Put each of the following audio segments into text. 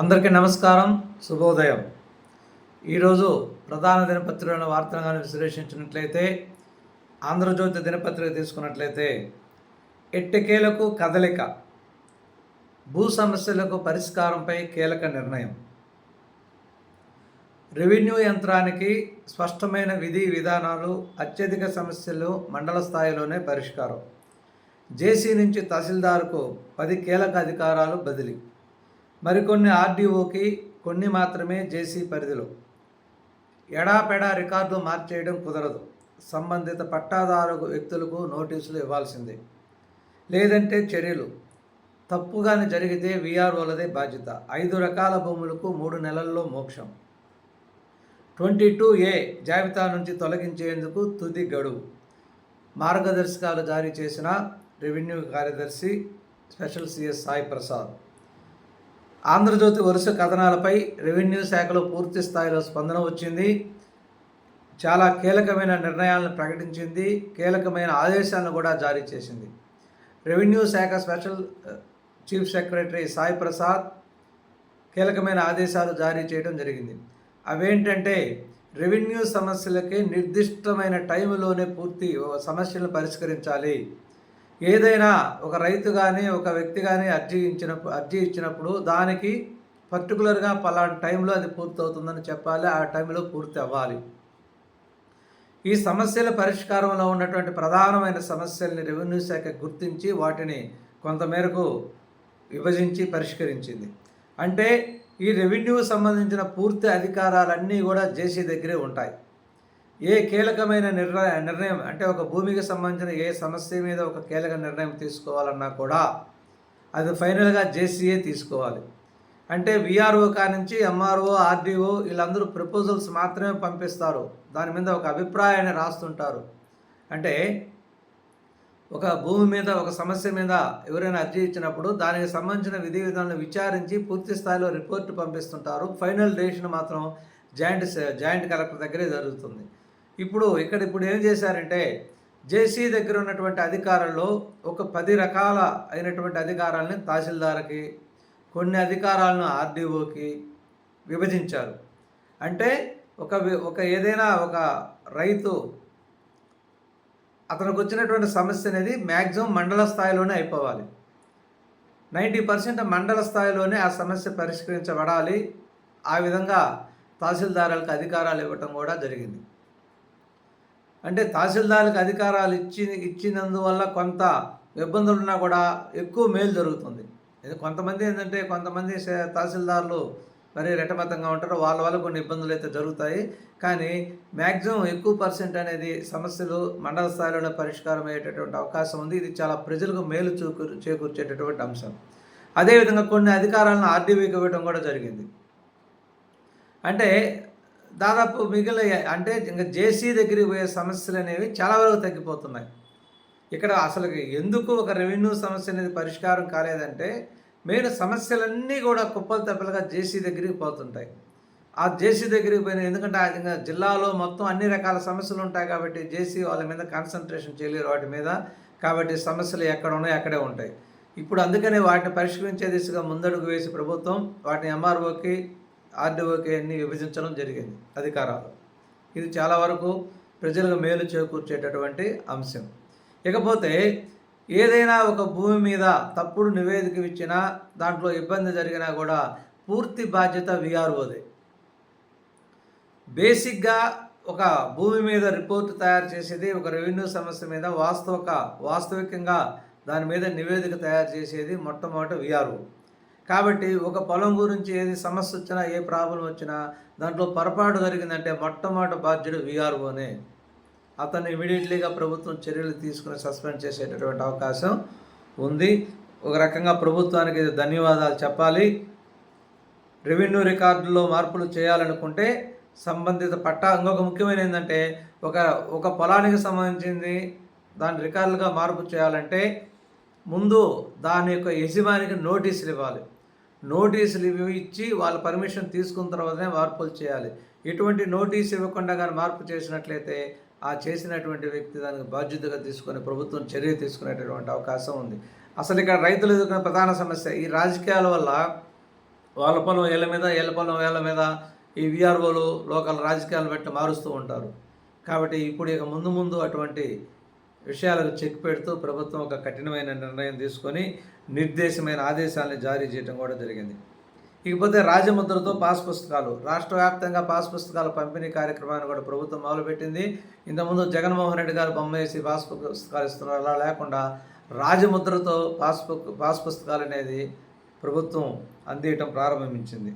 అందరికీ నమస్కారం శుభోదయం. ఈరోజు ప్రధాన దినపత్రికలను వార్తలను విశ్లేషించినట్లయితే ఆంధ్రజ్యోతి దినపత్రిక తీసుకున్నట్లయితే ఎట్టకేలకు కదలిక భూ సమస్యలకు పరిష్కారంపై కీలక నిర్ణయం. రెవెన్యూ యంత్రానికి స్పష్టమైన విధి విధానాలు అత్యధిక సమస్యలు మండల స్థాయిలోనే పరిష్కారం. జేసీ నుంచి తహసీల్దార్కు పది కీలక అధికారాలు బదిలీ. మరికొన్ని ఆర్డీఓకి కొన్ని మాత్రమే జేసీ పరిధిలో. ఎడాపెడా రికార్డు మార్చేయడం కుదరదు. సంబంధిత పట్టాదారు వ్యక్తులకు నోటీసులు ఇవ్వాల్సిందే. లేదంటే చర్యలు. తప్పుగానే జరిగితే వీఆర్ఓలదే బాధ్యత. ఐదు రకాల భూములకు మూడు నెలల్లో మోక్షం. ట్వంటీ టూ ఏ జాబితా నుంచి తొలగించేందుకు తుది గడువు. మార్గదర్శకాలు జారీ చేసిన రెవెన్యూ కార్యదర్శి స్పెషల్ సిఎస్ సాయి ప్రసాద్. ఆంధ్రజ్యోతి వరుస కథనాలపై రెవెన్యూ శాఖలో పూర్తి స్థాయిలో స్పందన వచ్చింది. చాలా కీలకమైన నిర్ణయాలను ప్రకటించింది. కీలకమైన ఆదేశాలను కూడా జారీ చేసింది. రెవెన్యూ శాఖ special chief secretary Sai Prasad కీలకమైన ఆదేశాలు జారీ చేయడం జరిగింది. అవేంటంటే రెవెన్యూ సమస్యలకి నిర్దిష్టమైన టైంలోనే పూర్తి సమస్యలను పరిష్కరించాలి. ఏదైనా ఒక రైతు కానీ ఒక వ్యక్తి కానీ అర్జీ ఇచ్చినప్పుడు అర్జీ ఇచ్చినప్పుడు దానికి పర్టికులర్గా పలానా టైంలో అది పూర్తవుతుందని చెప్పాలి. ఆ టైంలో పూర్తి అవ్వాలి. ఈ సమస్యల పరిష్కారంలో ఉన్నటువంటి ప్రధానమైన సమస్యల్ని రెవెన్యూ శాఖ గుర్తించి వాటిని కొంతమేరకు విభజించి పరిష్కరించింది. అంటే ఈ రెవెన్యూ సంబంధించిన పూర్తి అధికారాలన్నీ కూడా జేసీ దగ్గరే ఉంటాయి. ఏ కీలకమైన నిర్ణయ నిర్ణయం అంటే ఒక భూమికి సంబంధించిన ఏ సమస్య మీద ఒక కీలక నిర్ణయం తీసుకోవాలన్నా కూడా అది ఫైనల్గా జేసీఏ తీసుకోవాలి. అంటే విఆర్ఓ నుంచి ఎంఆర్ఓ ఆర్డీఓ వీళ్ళందరూ ప్రపోజల్స్ మాత్రమే పంపిస్తారు. దాని మీద ఒక అభిప్రాయాన్ని రాస్తుంటారు. అంటే ఒక భూమి మీద ఒక సమస్య మీద ఎవరైనా అర్జీ ఇచ్చినప్పుడు దానికి సంబంధించిన విధి విధానాలను విచారించి పూర్తి స్థాయిలో రిపోర్ట్ పంపిస్తుంటారు. ఫైనల్ డెసిషన్ మాత్రం జాయింట్ జాయింట్ కలెక్టర్ దగ్గరే జరుగుతుంది. ఇప్పుడు ఇక్కడ ఇప్పుడు ఏం చేశారంటే జేసీ దగ్గర ఉన్నటువంటి అధికారంలో ఒక పది రకాల అయినటువంటి అధికారాలని తహసీల్దార్కి కొన్ని అధికారాలను ఆర్డీఓకి విభజించారు. అంటే ఒక ఒక ఏదైనా ఒక రైతు అతనికి వచ్చినటువంటి సమస్య అనేది మ్యాక్సిమం మండల స్థాయిలోనే అయిపోవాలి. నైంటీ పర్సెంట్ మండల స్థాయిలోనే ఆ సమస్య పరిష్కరించబడాలి. ఆ విధంగా తహసీల్దారులకు అధికారాలు ఇవ్వటం కూడా జరిగింది. అంటే తహసీల్దార్లకు అధికారాలు ఇచ్చి ఇచ్చినందువల్ల కొంత ఇబ్బందులు ఉన్నా కూడా ఎక్కువ మేలు జరుగుతుంది. ఇది కొంతమంది ఏంటంటే కొంతమంది తహసీల్దార్లు మరి రెటమతంగా ఉంటారు. వాళ్ళ వల్ల కొన్ని ఇబ్బందులు అయితే జరుగుతాయి. కానీ మ్యాక్సిమం ఎక్కువ పర్సెంట్ అనేది సమస్యలు మండల స్థాయిలోనే పరిష్కారం అయ్యేటటువంటి అవకాశం ఉంది. ఇది చాలా ప్రజలకు మేలు చూకూరు చేకూర్చేటటువంటి అంశం. అదేవిధంగా కొన్ని అధికారాలను ఆర్డీవీకి ఇవ్వడం కూడా జరిగింది. అంటే దాదాపు మిగిలిన అంటే ఇంకా జేసీ దగ్గరికి పోయే సమస్యలు అనేవి చాలా వరకు తగ్గిపోతున్నాయి. ఇక్కడ అసలు ఎందుకు ఒక రెవెన్యూ సమస్య అనేది పరిష్కారం కాలేదంటే మెయిన్ సమస్యలన్నీ కూడా కుప్పలు తెప్పలుగా జేసీ దగ్గరికి పోతుంటాయి. ఆ జేసీ దగ్గరికి పోయిన ఎందుకంటే ఆ ఇంకా జిల్లాలో మొత్తం అన్ని రకాల సమస్యలు ఉంటాయి కాబట్టి జేసీ వాళ్ళ మీద కాన్సన్ట్రేషన్ చేయలేరు వాటి మీద. కాబట్టి సమస్యలు ఎక్కడ ఉన్నాయో అక్కడే ఉంటాయి. ఇప్పుడు అందుకనే వాటిని పరిష్కరించే దిశగా ముందడుగు వేసి ప్రభుత్వం వాటిని ఎంఆర్ఓకి ఆర్డీఓకేని విభజించడం జరిగింది అధికారాలు. ఇది చాలా వరకు ప్రజలకు మేలు చేకూర్చేటటువంటి అంశం. ఇకపోతే ఏదైనా ఒక భూమి మీద తప్పుడు నివేదిక ఇచ్చినా దాంట్లో ఇబ్బంది జరిగినా కూడా పూర్తి బాధ్యత విఆర్ఓదే. బేసిక్గా ఒక భూమి మీద రిపోర్ట్ తయారు చేసేది ఒక రెవెన్యూ సమస్య మీద వాస్తవక వాస్తవికంగా దాని మీద నివేదిక తయారు చేసేది మొట్టమొదటి విఆర్ఓ. కాబట్టి ఒక పొలం గురించి ఏది సమస్య వచ్చినా ఏ ప్రాబ్లం వచ్చినా దాంట్లో పొరపాటు జరిగిందంటే మొట్టమొదటి బాధ్యుడు విఆర్ఓనే. అతన్ని ఇమీడియట్లీగా ప్రభుత్వం చర్యలు తీసుకుని సస్పెండ్ చేసేటటువంటి అవకాశం ఉంది. ఒక రకంగా ప్రభుత్వానికి ధన్యవాదాలు చెప్పాలి. రెవెన్యూ రికార్డుల్లో మార్పులు చేయాలనుకుంటే సంబంధిత పట్టా ఇంకొక ముఖ్యమైన ఏంటంటే ఒక ఒక పొలానికి సంబంధించింది దాని రికార్డులుగా మార్పు చేయాలంటే ముందు దాని యొక్క యజమానికి నోటీసులు ఇవ్వాలి. నోటీసులు ఇవి ఇచ్చి వాళ్ళ పర్మిషన్ తీసుకున్న తర్వాతనే మార్పులు చేయాలి. ఎటువంటి నోటీస్ ఇవ్వకుండా కానీ మార్పు చేసినట్లయితే ఆ చేసినటువంటి వ్యక్తి దానికి బాధ్యతగా తీసుకొని ప్రభుత్వం చర్య తీసుకునేటటువంటి అవకాశం ఉంది. అసలు ఇక్కడ రైతులు ఎదుర్కొన్న ప్రధాన సమస్య ఈ రాజకీయాల వల్ల వాళ్ళ పొలం ఏళ్ళ మీద వీళ్ళ పొలం వేళ్ళ మీద ఈ విఆర్ఓలు లోకల్ రాజకీయాలు పెట్టి మారుస్తూ ఉంటారు. కాబట్టి ఇప్పుడు ఇక ముందు ముందు అటువంటి విషయాలకు చెక్ పెడుతూ ప్రభుత్వం ఒక కఠినమైన నిర్ణయం తీసుకొని నిర్దేశమైన ఆదేశాలను జారీ చేయడం కూడా జరిగింది. ఇకపోతే రాజముద్రతో పాస్ పుస్తకాలు రాష్ట్ర వ్యాప్తంగా పాస్ పుస్తకాల పంపిణీ కార్యక్రమాన్ని కూడా ప్రభుత్వం మొదలుపెట్టింది. ఇంతకుముందు జగన్మోహన్ రెడ్డి గారు బొమ్మ వేసి పాస్ పుస్తకాలు ఇస్తున్నారు. అలా లేకుండా రాజముద్రతో పాస్ పుక్ పాస్ పుస్తకాలు అనేది ప్రభుత్వం అందియటం ప్రారంభించింది.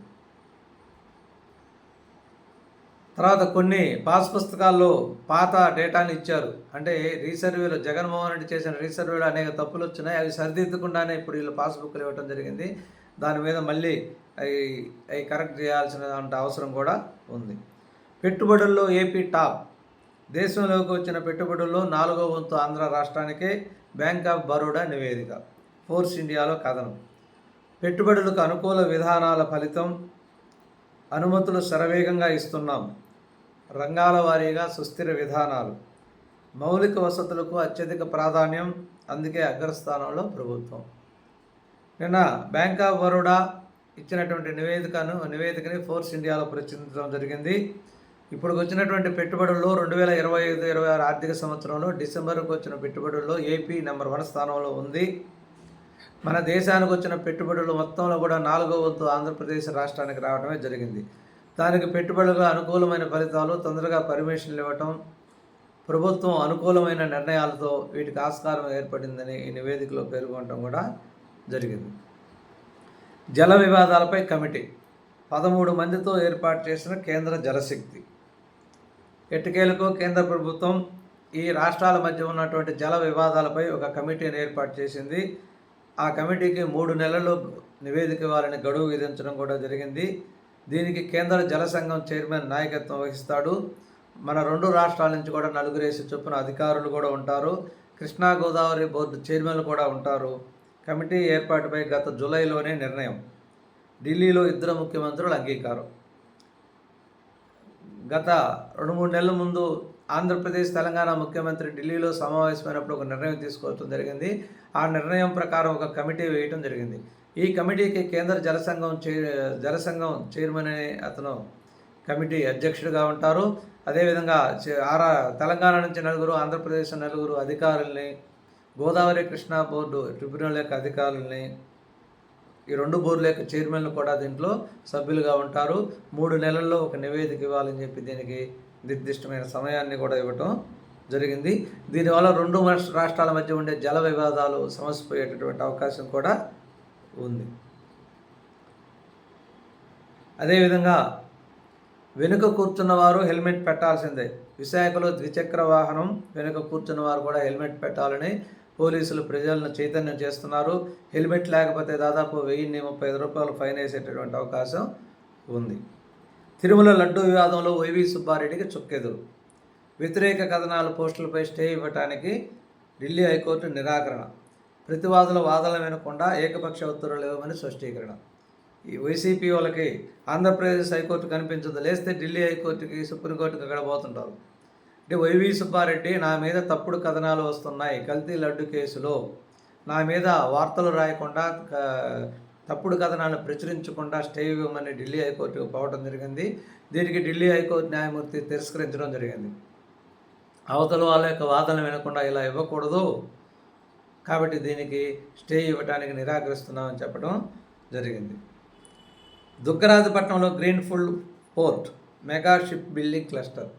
తర్వాత కొన్ని పాస్ పుస్తకాల్లో పాత డేటాని ఇచ్చారు. అంటే రీసర్వేలో జగన్మోహన్ రెడ్డి చేసిన రీసర్వేలో అనేక తప్పులు వచ్చినాయి. అవి సరిదిద్దకుండానే ఇప్పుడు వీళ్ళు పాస్బుక్లు ఇవ్వడం జరిగింది. దాని మీద మళ్ళీ అవి అవి కరెక్ట్ చేయాల్సిన అవసరం కూడా ఉంది. పెట్టుబడుల్లో ఏపీ టాప్. దేశంలోకి వచ్చిన పెట్టుబడుల్లో నాలుగో వంతు ఆంధ్ర రాష్ట్రానికే బ్యాంక్ ఆఫ్ బరోడా నివేదిక. ఫోర్స్ ఇండియాలో కథనం. పెట్టుబడులకు అనుకూల విధానాల ఫలితం అనుమతులు శరవేగంగా ఇస్తున్నాం. రంగాల వారీగా సుస్థిర విధానాలు. మౌలిక వసతులకు అత్యధిక ప్రాధాన్యం అందుకే అగ్రస్థానంలో ప్రభుత్వం. నిన్న బ్యాంక్ ఆఫ్ బరోడా ఇచ్చినటువంటి నివేదికను నివేదికని ఫోర్స్ ఇండియాలో ప్రచురించడం జరిగింది. ఇప్పుడు వచ్చినటువంటి పెట్టుబడుల్లో రెండు వేల ఇరవై ఐదు ఇరవై ఆరు ఆర్థిక సంవత్సరంలో డిసెంబర్కు వచ్చిన పెట్టుబడుల్లో ఏపీ నెంబర్ వన్ స్థానంలో ఉంది. మన దేశానికి వచ్చిన పెట్టుబడులు మొత్తంలో కూడా నాలుగో వంతు ఆంధ్రప్రదేశ్ రాష్ట్రానికి రావడమే జరిగింది. దానికి పెట్టుబడులుగా అనుకూలమైన ఫలితాలు తొందరగా పర్మిషన్లు ఇవ్వటం ప్రభుత్వం అనుకూలమైన నిర్ణయాలతో వీటికి ఆస్కారం ఏర్పడిందని ఈ నివేదికలో పేర్కొనడం కూడా జరిగింది. జల వివాదాలపై కమిటీ పదమూడు మందితో ఏర్పాటు చేసిన కేంద్ర జలశక్తి. ఎట్టికేలకు కేంద్ర ప్రభుత్వం ఈ రాష్ట్రాల మధ్య ఉన్నటువంటి జల వివాదాలపై ఒక కమిటీని ఏర్పాటు చేసింది. ఆ కమిటీకి మూడు నెలలు నివేదిక ఇవ్వాలని గడువు విధించడం కూడా జరిగింది. దీనికి కేంద్ర జల సంఘం చైర్మన్ నాయకత్వం వహిస్తాడు. మన రెండు రాష్ట్రాల నుంచి కూడా నలుగురేసి చొప్పున అధికారులు కూడా ఉంటారు. కృష్ణా గోదావరి బోర్డు చైర్మన్లు కూడా ఉంటారు. కమిటీ ఏర్పాటుపై గత జూలైలోనే నిర్ణయం. ఢిల్లీలో ఇద్దరు ముఖ్యమంత్రులు అంగీకారం. గత రెండు మూడు నెలల ముందు ఆంధ్రప్రదేశ్ తెలంగాణ ముఖ్యమంత్రి ఢిల్లీలో సమావేశమైనప్పుడు ఒక నిర్ణయం తీసుకోవడం జరిగింది. ఆ నిర్ణయం ప్రకారం ఒక కమిటీ వేయటం జరిగింది. ఈ కమిటీకి కేంద్ర జలసంఘం చే జలసంఘం చైర్మన్ అనే అతను కమిటీ అధ్యక్షుడిగా ఉంటారు. అదేవిధంగా ఆరా తెలంగాణ నుంచి నలుగురు ఆంధ్రప్రదేశ్ నలుగురు అధికారుల్ని గోదావరి కృష్ణా బోర్డు ట్రిబ్యునల్ యొక్క అధికారుల్ని ఈ రెండు బోర్డుల యొక్క చైర్మన్లు కూడా దీంట్లో సభ్యులుగా ఉంటారు. మూడు నెలల్లో ఒక నివేదిక ఇవ్వాలని చెప్పి దీనికి నిర్దిష్టమైన సమయాన్ని కూడా ఇవ్వటం జరిగింది. దీనివల్ల రెండు రాష్ట్రాల మధ్య ఉండే జల వివాదాలు సమసిపోయేటటువంటి అవకాశం కూడా ఉంది. అదేవిధంగా వెనుక కూర్చున్న వారు హెల్మెట్ పెట్టాల్సిందే. విశాఖలో ద్విచక్ర వాహనం వెనుక కూర్చున్న వారు కూడా హెల్మెట్ పెట్టాలని పోలీసులు ప్రజలను చైతన్యం చేస్తున్నారు. హెల్మెట్ లేకపోతే దాదాపు వెయ్యిన్ని ముప్పై ఐదు రూపాయలు ఫైన్ వేసేటటువంటి అవకాశం ఉంది. తిరుమల లడ్డు వివాదంలో వైవి సుబ్బారెడ్డికి చుక్కెదురు. వ్యతిరేక కథనాలు పోస్టులపై స్టే ఇవ్వటానికి ఢిల్లీ హైకోర్టు నిరాకరణ. ప్రతివాదుల వాదనలు వినకుండా ఏకపక్ష ఉత్తర్వులు ఇవ్వమని స్పష్టీకరణ. ఈ వైసీపీ వాళ్ళకి ఆంధ్రప్రదేశ్ హైకోర్టు కనిపించదు. లేస్తే ఢిల్లీ హైకోర్టుకి సుప్రీంకోర్టుకి అక్కడ పోతుంటారు? అంటే వైవి సుబ్బారెడ్డి నా మీద తప్పుడు కథనాలు వస్తున్నాయి. కల్తీ లడ్డు కేసులో నా మీద వార్తలు రాయకుండా తప్పుడు కథనాలు ప్రచురించకుండా స్టే ఇవ్వమని ఢిల్లీ హైకోర్టుకు పోవడం జరిగింది. దీనికి ఢిల్లీ హైకోర్టు న్యాయమూర్తి తిరస్కరించడం జరిగింది. అవతల వాళ్ళ యొక్క వాదన వినకుండా ఇలా ఇవ్వకూడదు. కాబట్టి దీనికి స్టే ఇవ్వడానికి నిరాకరిస్తున్నామని చెప్పడం జరిగింది. దుగ్గరాజపట్నంలో green full port mega ship building cluster.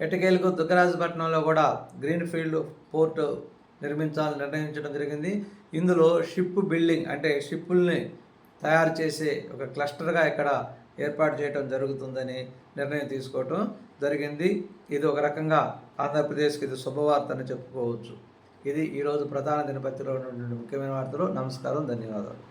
ఎటకేలకు దుగ్గరాజపట్నంలో కూడా గ్రీన్ ఫీల్డ్ పోర్టు నిర్మించాలని నిర్ణయించడం జరిగింది. ఇందులో షిప్ బిల్డింగ్ అంటే షిప్పుల్ని తయారు చేసే ఒక క్లస్టర్గా ఇక్కడ ఏర్పాటు చేయడం జరుగుతుందని నిర్ణయం తీసుకోవటం జరిగింది. ఇది ఒక రకంగా ఆంధ్రప్రదేశ్కి ఇది శుభవార్త అని చెప్పుకోవచ్చు. ఇది ఈరోజు ప్రధాన దినపత్రికలో ఉన్నటువంటి ముఖ్యమైన వార్తలు. నమస్కారం ధన్యవాదాలు.